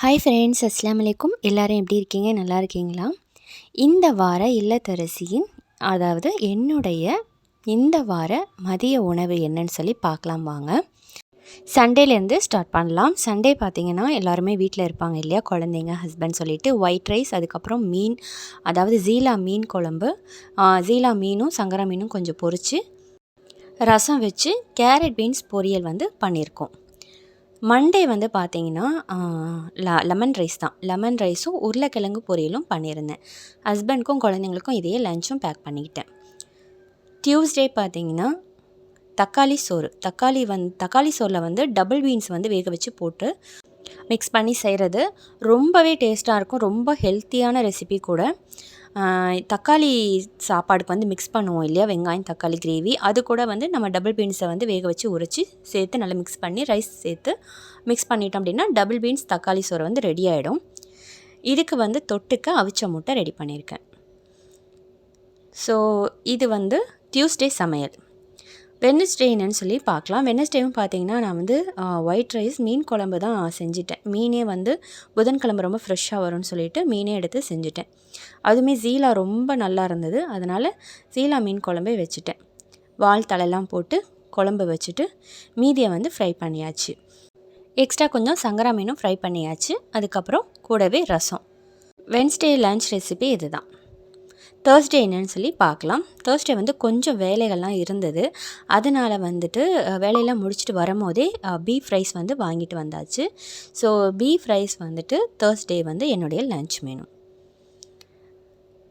Hi friends அஸ்லாம் வலைக்கும் எல்லோரும் எப்படி இருக்கீங்க? நல்லா இருக்கீங்களா? இந்த வார இல்லத்தரசியின் அதாவது என்னுடைய இந்த வார மதிய உணவு என்னன்னு சொல்லி பார்க்கலாம் வாங்க. சண்டேலேருந்து ஸ்டார்ட் பண்ணலாம். சண்டே பார்த்தீங்கன்னா எல்லாருமே வீட்டில் இருப்பாங்க இல்லையா? குழந்தைங்க ஹஸ்பண்ட் சொல்லிவிட்டு ஒயிட் ரைஸ் அதுக்கப்புறம் மீன் அதாவது ஜீலா மீன் குழம்பு ஜீலா மீனும் சங்கரா மீனும் கொஞ்சம் பொரித்து ரசம் வச்சு கேரட் பீன்ஸ் பொரியல் வந்து பண்ணியிருக்கோம். மண்டே வந்து பார்த்தீங்கன்னா ல லெமன் ரைஸ் தான். லெமன் ரைஸும் உருளைக்கிழங்கு பொரியலும் பண்ணியிருந்தேன். ஹஸ்பண்ட்க்கும் குழந்தைங்களுக்கும் இதையே லஞ்சும் பேக் பண்ணிக்கிட்டேன். டியூஸ்டே பார்த்தீங்கன்னா தக்காளி சோறு. தக்காளி வந் தக்காளி சோறில் வந்து டபுள் பீன்ஸ் வந்து வேக வச்சு போட்டு மிக்ஸ் பண்ணி செய்கிறது ரொம்பவே டேஸ்ட்டாக இருக்கும். ரொம்ப ஹெல்த்தியான ரெசிபி கூட. தக்காளி சாப்பாடுக்கு வந்து மிக்ஸ் பண்ணுவோம் இல்லையா? வெங்காயம் தக்காளி கிரேவி அது கூட வந்து நம்ம டபுள் பீன்ஸை வந்து வேக வச்சு உரைச்சி சேர்த்து நல்லா மிக்ஸ் பண்ணி ரைஸ் சேர்த்து மிக்ஸ் பண்ணிட்டோம் அப்படின்னா டபுள் பீன்ஸ் தக்காளி சோறு வந்து ரெடி ஆகிடும் இதுக்கு வந்து தொட்டுக்க அவிச்ச முட்டை ரெடி பண்ணியிருக்கேன். ஸோ இது வந்து டியூஸ்டே சமையல். வெனஸ்டே என்னன்னு சொல்லி பார்க்கலாம். வெனஸ்டேவும் பார்த்தீங்கன்னா நான் வந்து ஒயிட் ரைஸ் மீன் குழம்பு தான் செஞ்சிட்டேன். மீனே வந்து புதன்கிழமை ரொம்ப ஃப்ரெஷ்ஷாக வரும்னு சொல்லிட்டு மீனே எடுத்து செஞ்சுட்டேன். அதுவுமே ஜீலா ரொம்ப நல்லா இருந்தது. அதனால் ஜீலா மீன் குழம்பே வச்சுட்டேன். வால் தலையெல்லாம் போட்டு குழம்பு வச்சுட்டு மீதியை வந்து ஃப்ரை பண்ணியாச்சு. எக்ஸ்ட்ரா கொஞ்சம் சங்கரா மீனும் ஃப்ரை பண்ணியாச்சு. அதுக்கப்புறம் கூடவே ரசம். வென்ஸ்டே லன்ச் ரெசிபி இதுதான். தேர்ஸ்டே என்னன்னு சொல்லி பார்க்கலாம். தேர்ஸ்டே வந்து கொஞ்சம் வேலைகள்லாம் இருந்தது. அதனால் வந்துட்டு வேலையெல்லாம் முடிச்சுட்டு வரும்போதே பீஃப் ரைஸ் வந்து வாங்கிட்டு வந்தாச்சு. ஸோ பீஃப் ரைஸ் வந்துட்டு தேர்ஸ்டே வந்து என்னுடைய லன்ச் மெனு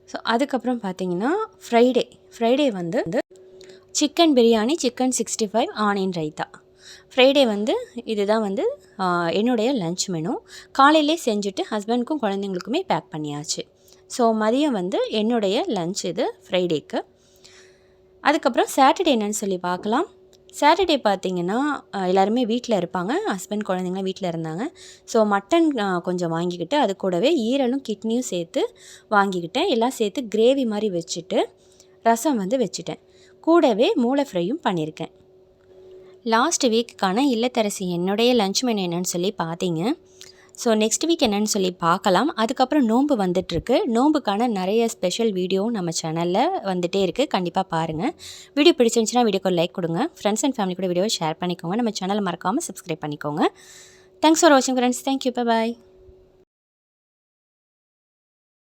ஸோ அதுக்கப்புறம் பார்த்தீங்கன்னா ஃப்ரைடே ஃப்ரைடே வந்து chicken biryani chicken sixty five onion raita Friday வந்து இதுதான் வந்து என்னுடைய லன்ச் மெனு காலையிலே செஞ்சுட்டு ஹஸ்பண்டுக்கும் குழந்தைங்களுக்குமே பேக் பண்ணியாச்சு. ஸோ மதியம் வந்து என்னுடைய லன்ச் இது ஃப்ரைடேக்கு அதுக்கப்புறம் சாட்டர்டே என்னன்னு சொல்லி பார்க்கலாம். சாட்டர்டே பார்த்திங்கன்னா எல்லாருமே வீட்டில் இருப்பாங்க. ஹஸ்பண்ட் குழந்தைங்களாம் வீட்டில் இருந்தாங்க. ஸோ மட்டன் கொஞ்சம் வாங்கிக்கிட்டு அது கூடவே ஈரலும் கிட்னியும் சேர்த்து வாங்கிக்கிட்டேன். எல்லாம் சேர்த்து கிரேவி மாதிரி வச்சுட்டு ரசம் வந்து வச்சுட்டேன். கூடவே மூளை ஃப்ரையும் பண்ணியிருக்கேன். லாஸ்ட் வீக்குக்கான இல்லத்தரசி என்னுடைய லஞ்ச் மெனு என்னன்னு சொல்லி பார்த்தீங்க. ஸோ நெக்ஸ்ட் வீக் என்னன்னு சொல்லி பார்க்கலாம். அதுக்கப்புறம் நோன்பு வந்துட்டுருக்கு. நோன்புக்கான நிறைய ஸ்பெஷல் வீடியோவும் நம்ம சேனலில் வந்துகிட்டே இருக்குது கண்டிப்பாக பாருங்கள் வீடியோ பிடிச்சிருந்துச்சுன்னா வீடியோக்கு லைக் கொடுங்க. ஃப்ரெண்ட்ஸ் அண்ட் ஃபேமிலி கூட வீடியோவை ஷேர் பண்ணிக்கோங்க. நம்ம சேனலை மறக்காமல் சப்ஸ்கிரைப் பண்ணிக்கோங்க. தேங்க்ஸ் ஃபார் வாட்சிங் ஃப்ரெண்ட்ஸ் தேங்க்யூ பாய்